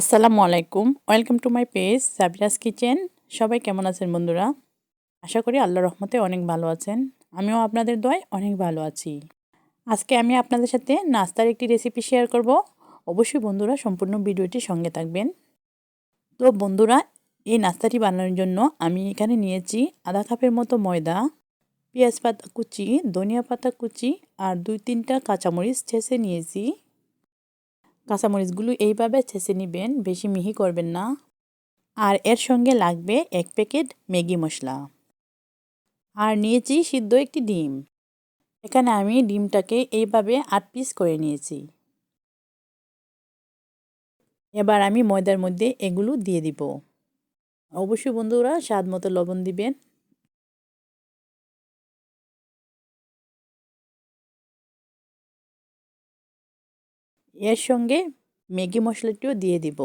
আসসালামু আলাইকুম। Welcome to my page Sabira's kitchen সবাই কেমন আছেন বন্ধুরা? আশা করি আল্লাহ রহমতে অনেক ভালো আছেন। আমিও আপনাদের দয় অনেক ভালো আছি। আজকে আমি আপনাদের সাথে নাস্তার একটি রেসিপি শেয়ার করব। অবশ্যই বন্ধুরা সম্পূর্ণ ভিডিওটি সঙ্গে থাকবেন। তো বন্ধুরা, এই নাস্তাটি বানানোর জন্য আমি এখানে নিয়েছি আধা কাপের মতো ময়দা, পেঁয়াজ পাতা কুচি, ধনিয়া পাতা কুচি আর দুই তিনটা কাঁচামরিচ ছেঁচে নিয়েছি। কাঁচামরিচগুলো এইভাবে ছেঁচে নেবেন, বেশি মিহি করবেন না। আর এর সঙ্গে লাগবে এক প্যাকেট ম্যাগি মশলা। আর নিয়েছি সিদ্ধ একটি ডিম। এখানে আমি ডিমটাকে এইভাবে আট পিস করে নিয়েছি। এবার আমি ময়দার মধ্যে এগুলো দিয়ে দিব। অবশ্যই বন্ধুরা স্বাদ মতো লবণ দিবেন। এর সঙ্গে ম্যাগি মশলাটিও দিয়ে দিব।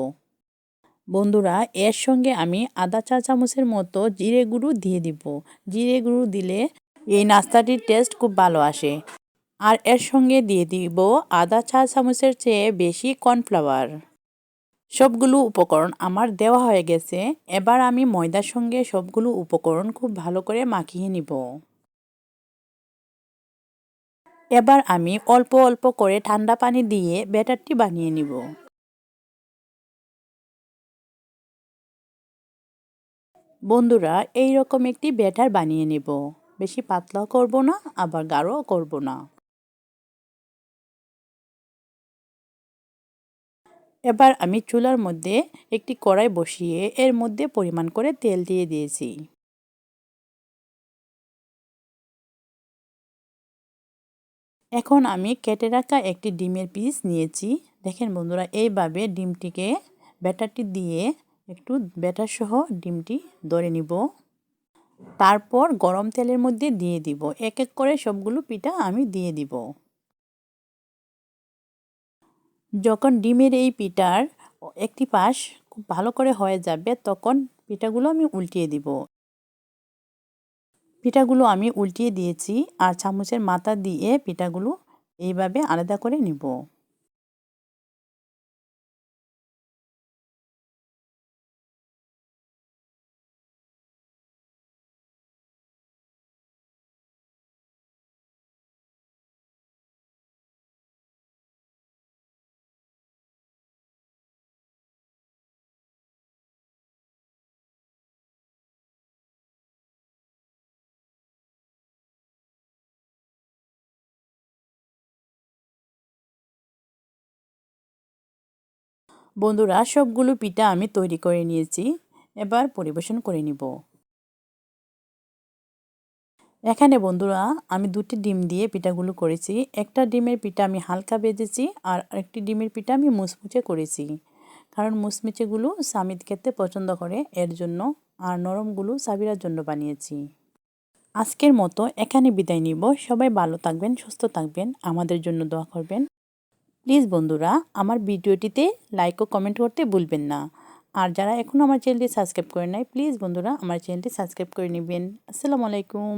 বন্ধুরা, এর সঙ্গে আমি আদা চা চামচের মতো জিরে গুঁড়ো দিয়ে দিব। জিরে গুঁড়ো দিলে এই নাস্তাটির টেস্ট খুব ভালো আসে। আর এর সঙ্গে দিয়ে দিব আদা চা চামচের চেয়ে বেশি কর্নফ্লাওয়ার সবগুলো উপকরণ আমার দেওয়া হয়ে গেছে। এবার আমি ময়দার সঙ্গে সবগুলো উপকরণ খুব ভালো করে মাখিয়ে নিব। এবার আমি অল্প অল্প করে ঠান্ডা পানি দিয়ে ব্যাটারটি বানিয়ে নিব। বন্ধুরা এই রকম একটি ব্যাটার বানিয়ে নেব। বেশি পাতলাও করব না, আবার গাঢ়ও করব না। এবার আমি চুলার মধ্যে একটি কড়াই বসিয়ে এর মধ্যে পরিমাণ করে তেল দিয়ে দিয়েছি। এখন আমি কেটে রাখা একটি ডিমের পিস নিয়েছি। দেখেন বন্ধুরা, এইভাবে ডিমটিকে ব্যাটারটি দিয়ে একটু ব্যাটার সহ ডিমটি ধরে নিব। তারপর গরম তেলের মধ্যে দিয়ে দিব। এক এক করে সবগুলো পিঠা আমি দিয়ে দিব। যখন ডিমের এই পিঠার একটি পাশ খুব ভালো করে হয়ে যাবে, তখন পিঠাগুলো আমি উল্টিয়ে দিব। পিঠাগুলো আমি উল্টিয়ে দিয়েছি আর চামচের মাথা দিয়ে পিঠাগুলো এইভাবে আলাদা করে নিব। বন্ধুরা, সবগুলো পিঠা আমি তৈরি করে নিয়েছি। এবার পরিবেশন করে নিব। এখানে বন্ধুরা, আমি দুটি ডিম দিয়ে পিঠাগুলো করেছি। একটা ডিমের পিঠা আমি হালকা বেজেছি আর একটি ডিমের পিঠা আমি মুচমুচে করেছি। কারণ মুচমুচেগুলো সামিদ খেতে পছন্দ করে, এর জন্য আর নরমগুলো সাবিরার জন্য বানিয়েছি। আজকের মতো এখানে বিদায় নিব। সবাই ভালো থাকবেন, সুস্থ থাকবেন। আমাদের জন্য দোয়া করবেন। প্লিজ বন্ধুরা, আমার ভিডিওটিতে লাইক ও কমেন্ট করতে ভুলবেন না। আর যারা এখনও আমার চ্যানেলটি সাবস্ক্রাইব করে নাই, প্লিজ বন্ধুরা, আমার চ্যানেলটি সাবস্ক্রাইব করে নেবেন। আসসালামু আলাইকুম।